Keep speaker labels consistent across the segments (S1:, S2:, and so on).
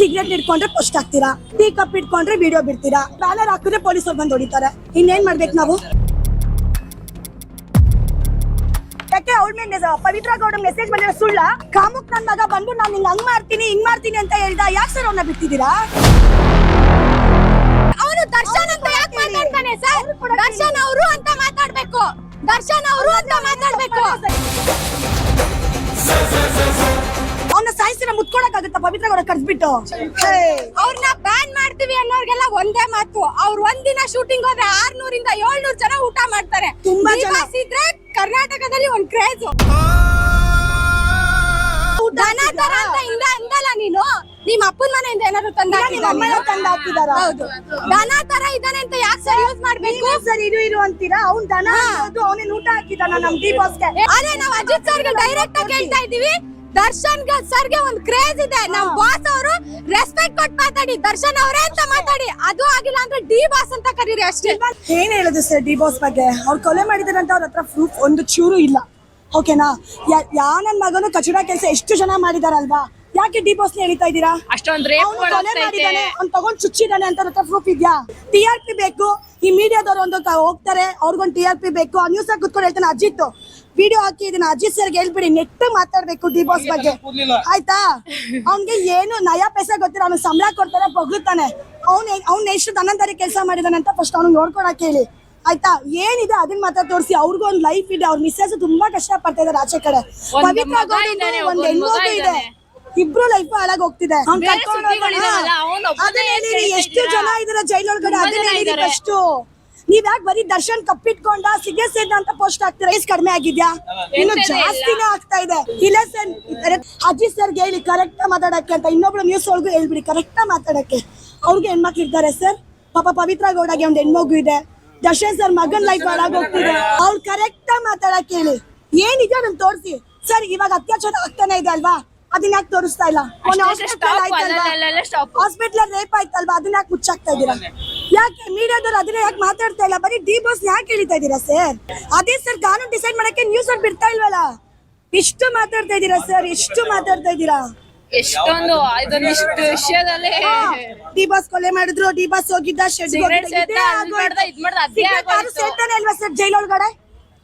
S1: Cigarette ಇಟ್ಕೊಂಡ್ರೆ post ಹಾಕ್ತೀರಾ? Tea cup ಇಟ್ಕೊಂಡ್ರೆ ವಿಡಿಯೋ ಬಿಡ್ತೀರಾ? ಬ್ಯಾನರ್ ಹಾಕಿದ್ರೆ ಪೊಲೀಸರು ಬಂದು ಹೊಡಿತಾರೆ. ಇನ್ನೇನ್ ಮಾಡ್ಬೇಕು ನಾವು? ಯಾಕೆ ಮೇಲೆ ಪವಿತ್ರ ಗೌಡ ಮೆಸೇಜ್ ಬಂದಿರೋ ಸುಳ್ಳ? ಕಾಮುಕ್ ನನ್ ಮಗ ಬಂದು ನಾನು ಹಿಂಗ್ ಹಂಗ್ ಮಾಡ್ತೀನಿ, ಹಿಂಗ್ ಮಾಡ್ತೀನಿ ಅಂತ ಹೇಳ್ದ. ಯಾಕೆ ಸರ್ ಅವನ್ನ ಬಿಟ್ಟಿದ್ದೀರಾ?
S2: ಅವನು ದರ್ಶನ್ ಅಂತ ಯಾಕೆ ಮಾತಾಡ್ತಾನೆ ಸರ್ ದರ್ಶನ್ ಅವರು ಅಂತ ಮಾತಾಡ್ಬೇಕು. ದರ್ಶನ್ ಅವರು ಅಂತ ಮಾತಾಡ್ಬೇಕು.
S1: ಮುತ್ಕೊಳಕ್ ಪವಿತ್ರ ಗೌಡ ಕರ್ಸ್ಬಿಟ್ಟು
S2: ಅವ್ರನ್ನ ಬ್ಯಾನ್ ಮಾಡ್ತೀವಿ ಅನ್ನೋರ್ಗೆಲ್ಲ ಒಂದೇ ಮಾತು. ಅವ್ರು ಒಂದಿನ ಶೂಟಿಂಗ್ ಹೋದ್ರೆ ಆರ್ನೂರಿಂದ ಏಳ್ನೂರ್ ಜನ ಊಟ ಮಾಡ್ತಾರೆ.
S1: ತುಂಬಾ
S2: ಇದ್ರೆ ಕರ್ನಾಟಕದಲ್ಲಿ ಒಂದ್ ಕ್ರೇಜ್ ದನ ತರ ಅಂತ ಹಿಂಗ ಅಂದಲ್ಲ ನೀನು? ನಿಮ್ ಅಪ್ಪನ ಮನೆಯಿಂದ ಏನಾದ್ರು ತಂದ
S1: ನಿಮ್ಮ ತಂದ್
S2: ಹೌದು. ದನ ತರ ಇದಾನೆ ಅಂತ ಯಾಕೆ ಸರ್ ಯೂಸ್ ಮಾಡ್ಬೇಕು?
S1: ಸರ್ ಇದು ಇರು ಅಂತೀರಾ? ಅವ್ನ್ ದನ ಅವನೇನ್ ಊಟ ಹಾಕಿದಾನ ನಮ್ ಡಿ ಬಾಸ್ಗೆ
S2: ಅದೇ ನಾವ್ ಅಜಿತ್ ಸರ್ಗೆ ಡೈರೆಕ್ಟ್ ಆಗಿ ಹೇಳ್ತಾ ಇದೀವಿ ದರ್ಶನ್ ಸರ್ಗೆ ಒಂದ್ ಕ್ರೇಜ್ ಇದೆ. ನಮ್ ಬಾಸ್ ಅವರು ರೆಸ್ಪೆಕ್ಟ್ ಕೊಟ್ಟು ಮಾತಾಡಿ. ದರ್ಶನ್ ಅವರೇ ಅಂತ ಮಾತಾಡಿ. ಅದು ಆಗಿಲ್ಲ ಅಂದ್ರೆ ಡಿ ಬಾಸ್ ಅಂತ ಕರೀರಿ ಅಷ್ಟೇ.
S1: ಏನ್ ಹೇಳುದು ಸರ್ ಡಿ ಬಾಸ್ ಬಗ್ಗೆ? ಅವ್ರ ಕೊಲೆ ಮಾಡಿದಾರೆ ಅಂತ ಅವ್ರ ಹತ್ರ ಪ್ರೂಫ್ ಒಂದು ಚೂರು ಇಲ್ಲ. ಓಕೆನಾ ಯಾ ನನ್ ಮಗನು ಕಚಡ ಕೆಲಸ ಎಷ್ಟು ಜನ ಮಾಡಿದಾರಲ್ವಾ? ಯಾಕೆ ಡಿ ಬಾಸ್ ಎಳಿತಾ ಇದ್ದೀರಾ? ಅಷ್ಟೊಂದ್ರೆ ಕೊಲೆ ಮಾಡಿದಾನೆ. ಅವ್ನು ತಗೊಂಡ್ ಚುಚ್ಚಿದಾನೆ ಅಂತ ಹತ್ರ ಪ್ರೂಫ್ ಇದ್ಯಾ? ಟಿ ಆರ್ ಪಿ ಬೇಕು. ಈ ಮೀಡಿಯಾದವ್ರು ಒಂದು ಕ- ಹೋಗ್ತಾರೆ. ಅವ್ರಿಗೊಂದು ಟಿ ಆರ್ ಪಿ ಬೇಕು. ಆ ನ್ಯೂಸ್ ಕುತ್ಕೊಂಡು ಹೇಳ್ತಾನೆ ಅಜಿತ್. ವಿಡಿಯೋ ಹಾಕಿ ಇದನ್ನ ಅಜಿತ್ ಸರ್ಗೆ ಹೇಳ್ಬಿಡಿ ನೆಟ್ ಮಾತಾಡ್ಬೇಕು ಡಿ ಬಾಸ್ ಬಗ್ಗೆ. ಆಯ್ತಾ? ಅವ್ನ್ಗೆ ಏನು ನಯಾ ಪೈಸಾ ಗೊತ್ತಿಲ್ಲ ಅವ್ನು ಸಂಬಳ ಕೊಡ್ತಾರೆ ಬಗ್ಲುತ್ತಾನೆ. ಅವ್ನ ಅವ್ನ ಎಷ್ಟು ದನಂದಾರಿ ಕೆಲಸ ಮಾಡಿದಾನೆ ಅಂತ ಫಸ್ಟ್ ಅವ್ನು ನೋಡ್ಕೊಳಕ್ ಹೇಳಿ. ಆಯ್ತಾ? ಏನಿದೆ ಅದನ್ನ ಮಾತ್ರ ತೋರಿಸಿ. ಅವ್ರಿಗೂ ಒಂದ್ ಲೈಫ್ ಇದೆ ಅವ್ರ ಮಿಸ್ಸಸ್ ತುಂಬಾ ಕಷ್ಟ ಪಡ್ತಾ ಇದಾರೆ ಆಚೆ ಕಡೆ.
S3: ಒಂದ್
S1: ಪವಿತ್ರ ಒಂದ್ ಹೆಣ್ಮಗು ಇದೆ. ಇಬ್ರು ಲೈಫ್ ಅಳಗ್ ಹೋಗ್ತಿದೆ. ಅದನ್ನ ಹೇಳಿರಿ, ಎಷ್ಟು ಜನ ಇದಾರೆ ಜೈಲ್
S3: ಒಳಗಡೆ
S1: ಅದನ್ನ ಹೇಳಿರಿ ಫಸ್ಟ್ ನೀವ್ ಯಾಕೆ ಬರೀ ದರ್ಶನ್ ಕಪ್ಪಿಟ್ಕೊಂಡ ಸಿಗೆ ಸೇದ ಅಂತ ಪೋಸ್ಟ್ ಹಾಕ್ತೀರಾ? ರೈಸ್ ಕಡಿಮೆ ಆಗಿದ್ಯಾ? ಇನ್ನು ಜಾಸ್ತಿನೇ ಆಗ್ತಾ ಇದೆ. ಇಲ್ಲ ಸರ್ ಅಜಿತ್ ಸರ್ ಹೇಳಿ ಕರೆಕ್ಟ್ ಮಾತಾಡಕ್ಕೆ ಅಂತ ಇನ್ನೊಬ್ಳು ನ್ಯೂಸ್ ಒಳಗೂ ಹೇಳ್ಬಿಡಿ ಕರೆಕ್ಟ್ ಮಾತಾಡಕ್ಕೆ. ಅವ್ರಿಗೆ ಹೆಣ್ಮಕ್ಳು ಇರ್ತಾರೆ ಸರ್ ಪಾಪ ಪವಿತ್ರ ಗೌಡಗೆ ಒಂದ್ ಹೆಣ್ಮಗು ಇದೆ. ದರ್ಶನ್ ಸರ್ ಮಗನ್ ಲೈಫ್ ಹಾಳಾಗೋಗ್ತಿದೆ ಅವ್ರ ಕರೆಕ್ಟ್ ಮಾತಾಡಕ್ಕೆ ಹೇಳಿ. ಏನಿದೆ ಅದನ್ನ ತೋರಿಸಿ. ಸರ್ ಇವಾಗ ಅತ್ಯಾಚಾರ ಆಗ್ತಾನೆ ಇದೆ ಅಲ್ವಾ? ಅದನ್ನ ಯಾಕೆ ತೋರಿಸ್ತಾ ಇಲ್ಲ? ಹಾಸ್ಪಿಟಲ್ ರೇಪ್ ಆಯ್ತಲ್ವಾ? ಅದನ್ನ ಯಾಕೆ ಮುಚ್ಚಾಕ್ತಾ ಇದ್ದೀರಾ? ಯಾಕೆ ಮೀಡಿಯಾದವ್ರು ಅದನ್ನ ಯಾಕೆ ಮಾತಾಡ್ತಾ ಇಲ್ಲ? ಬರೀ ಡಿ ಬಾಸ್ ಯಾಕೆ ಹೇಳ್ತಾ ಇದ್ದೀರಾ ಸರ್? ಅದೇ ಸರ್ ಕಾನೂನು ಡಿಸೈಡ್ ಮಾಡಕ್ಕೆ ನ್ಯೂಸ್ ಅವ್ರು ಬಿಡ್ತಾ ಇಲ್ವಲ್ಲ? ಇಷ್ಟು ಮಾತಾಡ್ತಾ ಇದ್ದೀರಾ ಸರ್ ಎಷ್ಟು ಮಾತಾಡ್ತಾ ಇದ್ದೀರಾ?
S3: ಎಷ್ಟೊಂದು ಇದೊಂದಿಷ್ಟು ವಿಷಯದಲ್ಲಿ.
S1: ಡಿ ಬಾಸ್ ಕೊಲೆ ಮಾಡಿದ್ರು ಡಿ ಬಾಸ್ ಹೋಗಿದ್ದ ಶೆಡ್ ಸೇರ್ತಾನೆ ಅಲ್ವಾ ಸರ್ ಜೈಲೊಳಗಡೆ?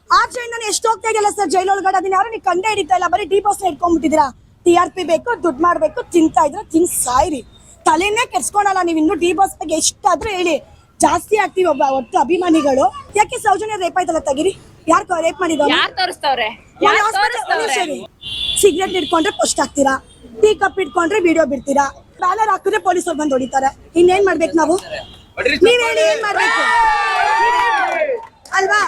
S1: ಆ ಜೈಲಿಂದ ಎಷ್ಟು ಹೋಗ್ತಾ ಇದೆಯಲ್ಲ ಸರ್ ಜೈಲೊಳಗಡೆ? ಅದನ್ನ ಯಾರು ನೀವು ಕಂಡೇ ಹಿಡಿತಾ ಇಲ್ಲ. ಬರೀ ಡಿ ಬಾಸ್ ಇಟ್ಕೊಂಡ್ಬಿಟ್ಟಿದ್ದೀರಾ ಟಿ ಆರ್ ಪಿ ಬೇಕು ದುಡ್ಡು ಮಾಡ್ಬೇಕು ತಿಂತಾ ಇದ್ರೆ ತಿನ್ ಸಾಯ್ರಿ. ತಲೆನೇ ಕೆಡ್ಸ್ಕೊಳಲ್ಲ ನೀವು ಇನ್ನು ಡಿ ಬಾಸ್ ಬಗ್ಗೆ ಎಷ್ಟಾದ್ರೂ ಹೇಳಿ. ಜಾಸ್ತಿ ಆಗ್ತೀವಿ ಒಬ್ಬ ಒಟ್ಟು ಅಭಿಮಾನಿಗಳು. ಯಾಕೆ ಸೌಜನ್ಯ ರೇಪ್ ಆಯ್ತಲ್ಲ ತಗಿರಿ? ಯಾರು ರೇಪ್ ಮಾಡಿದ್ರು
S3: ಯಾರ್ ತೋರಿಸ್ತವ್ರೆ? ಯಾರ್ ತೋರಿಸ್ತವ್ರೆ?
S1: ಸಿಗರೇಟ್ ಇಟ್ಕೊಂಡ್ರೆ ಪೋಸ್ಟ್ ಹಾಕ್ತೀರಾ? ಟೀ ಕಪ್ ಇಟ್ಕೊಂಡ್ರೆ ವಿಡಿಯೋ ಬಿಡ್ತೀರಾ? ಬ್ಯಾನರ್ ಹಾಕಿದ್ರೆ ಪೊಲೀಸರು ಬಂದು ಹೊಡಿತಾರೆ. ಇನ್ನೇನ್ ಮಾಡ್ಬೇಕು ನಾವು? ನೀವ್ ಹೇಳಿ ಏನ್ ಮಾಡ್ಬೇಕು? ಅಲ್ವಾ?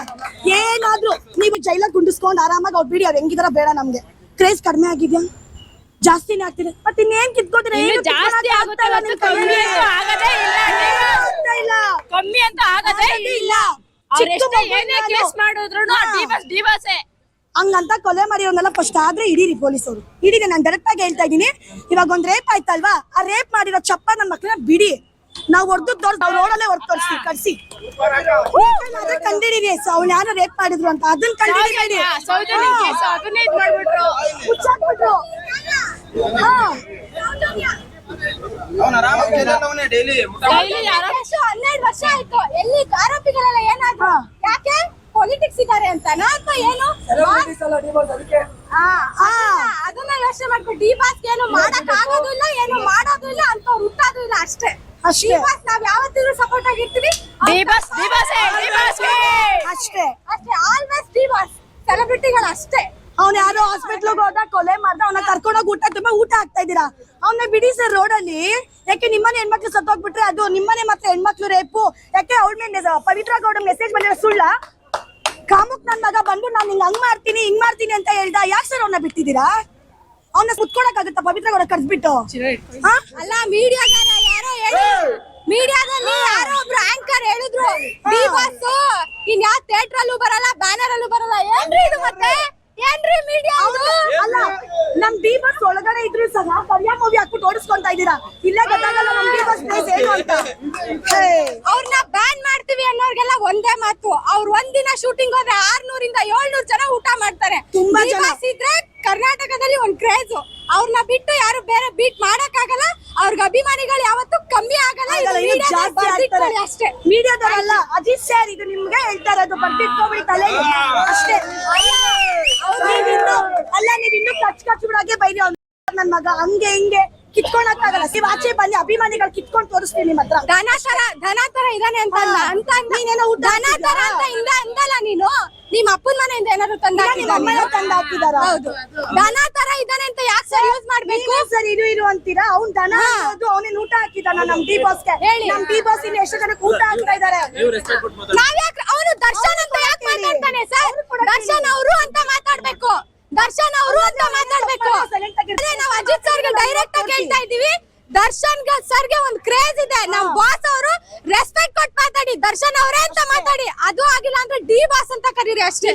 S1: ಏನಾದ್ರೂ ನೀವು ಜೈಲ ಗುಂಡಿಸ್ಕೊಂಡು ಆರಾಮಾಗಿ ಅವ್ರು ಬಿಡಿ ಅವ್ರು ಹೆಂಗಿದಾರ? ಬೇಡ ನಮ್ಗೆ. ಕ್ರೇಜ್ ಕಡಿಮೆ ಆಗಿದ್ಯಾ? ಜಾಸ್ತಿನೇ ಆಗ್ತಿದೆ. ಮತ್ತೆ ಇನ್ನೇನ್ ಕಿತ್ಕೋತೀರ? ಏನು
S3: ಜಾಸ್ತಿ ಆಗುತ್ತೆ ಕಮ್ಮಿ. ಅಂತೂ ಆಗದೇ ಇಲ್ಲ
S1: ಆಗ್ತಾ
S3: ಕಮ್ಮಿ ಅಂತ ಆಗದೇ
S1: ಆಗದೇ
S3: ಇಲ್ಲ.
S1: ಚಿಕ್ಕ
S3: ಅವ್ರೆಷ್ಟೇ
S1: ಮಗು
S3: ಏನೇ ಕೇಸ್
S1: ಹಂಗಂತ ಕೊಲೆ ಮಾಡಿರೋನೆಲ್ಲ ಫಸ್ಟ್ ಆದ್ರೆ ಹಿಡೀರಿ ಪೊಲೀಸರು ಹಿಡೀರಿ ನಾನು ಡೈರೆಕ್ಟ್ ಆಗಿ ಹೇಳ್ತಾ ಇದೀನಿ ಇವಾಗ ಒಂದ್ ರೇಪ್ ಆಯ್ತಲ್ವಾ? ಆ ರೇಪ್ ಮಾಡಿರೋ ಚಪ್ಪ ನನ್ನ ಮಕ್ಕಳನ್ನ ಬಿಡಿ. ನಾವ್ ಹೊಡೆದು ದೊಡ್ಡ ಅವ್ರ ರೋಡಲ್ಲೇ ಹೊಡೆದು ತೋರಿಸಿ ಕರ್ಸಿ ಅದೇ ಕಂಡಿಡೀರಿ ಅವ್ನ ಯಾರು ರೇಪ್ ಮಾಡಿದ್ರು ಅಂತ. ಅದನ್ನ ಕಂಡಿಡಿಬೇಡಿ
S4: ಡೈಲಿ
S2: ಹನ್ನೆರಡು ವರ್ಷ ಆಯ್ತು. ಎಲ್ಲಿ ಆರೋಪಿಗಳೆಲ್ಲ ಏನಾದ್ರು? ಯಾಕೆ? ಪೊಲಿಟಿಕ್ಸ್ ಇದಾರೆ ಅಂತನಾ ಅಥವಾ ಏನು? ಅದನ್ನ ಯೋಚನೆ ಮಾಡ್ಕೊಂಡು ಡಿ ಬಾಸ್ ಏನು ಮಾಡಕ್ ಆಗೋದು ಇಲ್ಲ ಏನು ಮಾಡೋದು ಇಲ್ಲ ಅಂತ ಹುಟ್ಟಾದು ಇಲ್ಲ ಅಷ್ಟೇ.
S1: ಅಷ್ಟೇ.
S2: ನಾವು ಯಾವತ್ತಿದ್ರು ಸಪೋರ್ಟ್ ಆಗಿರ್ತೀವಿ.
S3: ಡಿಬಸ್ ಡಿಬಸೆ
S1: ಅಷ್ಟೇ.
S2: ಅಷ್ಟೇ. ಆಲ್ವೇಸ್ ಡಿ ಬಾಸ್ ಸೆಲೆಬ್ರಿಟಿಗಳು ಅಷ್ಟೇ.
S1: ಅವ್ನ ಯಾರೋ ಹಾಸ್ಪಿಟ್ಲಿಗೆ ಹೋದ ಕೊಲೆ ಮಾಡ್ದ ಅವನ ಕರ್ಕೊಂಡೋಗಿ ಊಟ ತುಂಬಾ ಊಟ ಆಗ್ತಾ ಇದ್ದೀರಾ? ಅವನ್ನ ಬಿಡಿ ಸರ್ ರೋಡಲ್ಲಿ ಯಾಕೆ ನಿಮ್ಮನೆ ಹೆಣ್ಮಕ್ಳು ಸತ್ತೋಗ್ಬಿಟ್ರೆ ಅದು ನಿಮ್ಮನೆ ಮಾತ್ರ ಹೆಣ್ಮಕ್ಳು ರೇಪು? ಯಾಕೆ ಅವಳ ಮೇಲೆ ಪವಿತ್ರ ಗೌಡ ಮೆಸೇಜ್ ಬಂದಿರೋ ಸುಳ್ಳ? ಕಾಮುಕ್ ನನ್ ಮಗ ಬಂದು ನಾನು ಹಿಂಗ್ ಹಂಗ್ ಮಾಡ್ತೀನಿ ಹಿಂಗ್ ಮಾಡ್ತೀನಿ ಅಂತ ಹೇಳ್ದ. ಯಾಕೆ ಸರ್ ಅವನ್ನ ಬಿಟ್ಟಿದ್ದೀರಾ? ಅವನ್ನ ಕುತ್ಕೊಳಕ್ಕಾಗುತ್ತಾ ಪವಿತ್ರ ಗೌಡ ಕರ್ದ್ಬಿಟ್ಟು? ಹಾ?
S2: ಅಲ್ಲ ಮೀಡಿಯಾಗಾರ ಯಾರೋ ಹೇಳಿ ಮೀಡಿಯಾದಲ್ಲಿ ಯಾರೋ ಒಬ್ರು ಆಂಕರ್ ಹೇಳಿದ್ರು. ಇನ್ ಯಾವ ಥಿಯೇಟರ್ ಅಲ್ಲೂ ಬರಲ್ಲ ಬ್ಯಾನರ್ ಅಲ್ಲೂ ಬರಲ್ಲ. ಏನ್ರಿ ಇದು ಮತ್ತೆ? ಏನ್ರಿ ಮೀಡಿಯಾ
S1: ಅಲ್ಲ ನಮ್ ಡಿ ಬಸ್ ಒಳಗಡೆ ಇದ್ರು ಸಹ ಕರಿಯ ಮೂವಿ ಹಾಕ್ಬಿಟ್ಟು ಓಡಿಸ್ಕೊಂತಾ ಇದ್ದೀರಾ? ಇಲ್ಲೇ ಗೊತ್ತಾಗಲ್ಲ ನಮ್ ಡಿ ಬಸ್ ಪ್ಲೇಸ್ ಏನು ಅಂತ.
S2: ಅವ್ರನ್ನ ಬ್ಯಾನ್ ಮಾಡ್ತೀವಿ ಅನ್ನೋರ್ಗೆಲ್ಲ ಒಂದೇ ಮಾತು. ಅವ್ರು ಒಂದಿನ ಶೂಟಿಂಗ್ ಹೋದ್ರೆ ಆರ್ನೂರಿಂದ ಏಳ್ನೂರ್ ಜನ ಊಟ ಮಾಡ್ತಾರೆ.
S1: ತುಂಬಾ ಜನ.
S2: Divas ಇದ್ರೆ ಕರ್ನಾಟಕದಲ್ಲಿ ಒಂದ್ ಕ್ರೇಜ್ ಅವ್ರನ್ನ ಬಿಟ್ಟು ಯಾರು ಬೇರೆ ಬೀಟ್ ಮಾಡಕ್ ಆಗಲ್ಲ ಅವ್ರ ಅವ್ರಿಗೆ ಅಭಿಮಾನಿಗಳು ಯಾವತ್ತೂ ಕಮ್ಮಿ ಆಗಲ್ಲ. ಅಷ್ಟೇ.
S1: ಮೀಡಿಯಾದವರಲ್ಲ ಅಜಿತ್ ಸರ್ ಇದು ನಿಮ್ಗೆ ಹೇಳ್ತಾ ಇರೋದು ಬರ್ತಿಟ್ಕೊಬಿಡಿ ತಲೆಗೆ ಅಷ್ಟೇ. ಬೈರಿ ಅವ್ನು ನನ್ ಮಗ. ಹಂಗೆ ಹಿಂಗೆ ಕಿತ್ಕೊಳಕ್ಕಾಗಲ್ಲ ನೀವ್ ಆಚೆ ಬನ್ನಿ ಅಭಿಮಾನಿಗಳು ಕಿತ್ಕೊಂಡ್ ತೋರಿಸ್ತೀನಿ ನಿಮ್ ಹತ್ರ.
S2: ಧನಾಶರ ತರ ಇದಾನೆ ಅಂತ ಅಲ್ಲ. ಅಂತ
S1: ನೀನೇನೋ ಊಟ
S2: ತರ ಅಂತ ಇಂದ ಅಂದಲ್ಲ ನೀನು? ನಿಮ್ಮ ಅಪ್ಪನ ಮನೆಯಿಂದ ಏನಾದ್ರು ತಂದ
S1: ಇಲ್ಲ, ನಿಮ್ಮ ಅಮ್ಮ ತಂದು ಹಾಕಿದಾರ?
S2: ಹೌದು. ದನ ತರ ಇದಾನೆ ಅಂತ ಯಾಕೆ ಸರ್ ಯೂಸ್ ಮಾಡ್ಬೇಕು?
S1: ಸರ್ ಇರು ಇರು ಅಂತೀರಾ? ಅವ್ನ್ ದನ ಅನ್ನೋದು ಅವನೇನ್ ಊಟ ಹಾಕಿದಾನ ನಮ್ ಡಿ ಬಾಸ್ಗೆ.
S2: ಹೇಳಿ.
S1: ನಮ್ ಡಿ ಬಾಸ್ ಇನ್ನು ಎಷ್ಟು ಜನಕ್ಕೆ ಊಟ ಹಾಕ್ತಾ ಇದಾರೆ
S2: ನಾವ್ ಯಾಕೆ ಅವನು ದರ್ಶನ್ ಅಂತ ಯಾಕೆ ಮಾತಾಡ್ತಾನೆ ಸರ್? ದರ್ಶನ್ ಅವರು ಅಂತ ಮಾತಾಡ್ಬೇಕು. ದರ್ಶನ್ ಅವರು ಅಂತ ಮಾತಾಡ್ಬೇಕು. ನಾವು ಅಜಿತ್ ಸರ್ಗೆ ಡೈರೆಕ್ಟ್ ಆಗಿ ಹೇಳ್ತಾ ಇದೀವಿ ದರ್ಶನ್ ಸರ್ಗೆ ಒಂದ್ ಕ್ರೇಜ್ ಇದೆ. ನಮ್ ಬಾಸ್ ಅವರು ರೆಸ್ಪೆಕ್ಟ್ ಕೊಟ್ಟು ಮಾತಾಡಿ. ದರ್ಶನ್ ಅವರೇ ಅಂತ ಮಾತಾಡಿ. ಅದು ಆಗಿಲ್ಲ ಅಂದ್ರೆ ಡಿ ಬಾಸ್ ಅಂತ ಕರೀರಿ ಅಷ್ಟೇ.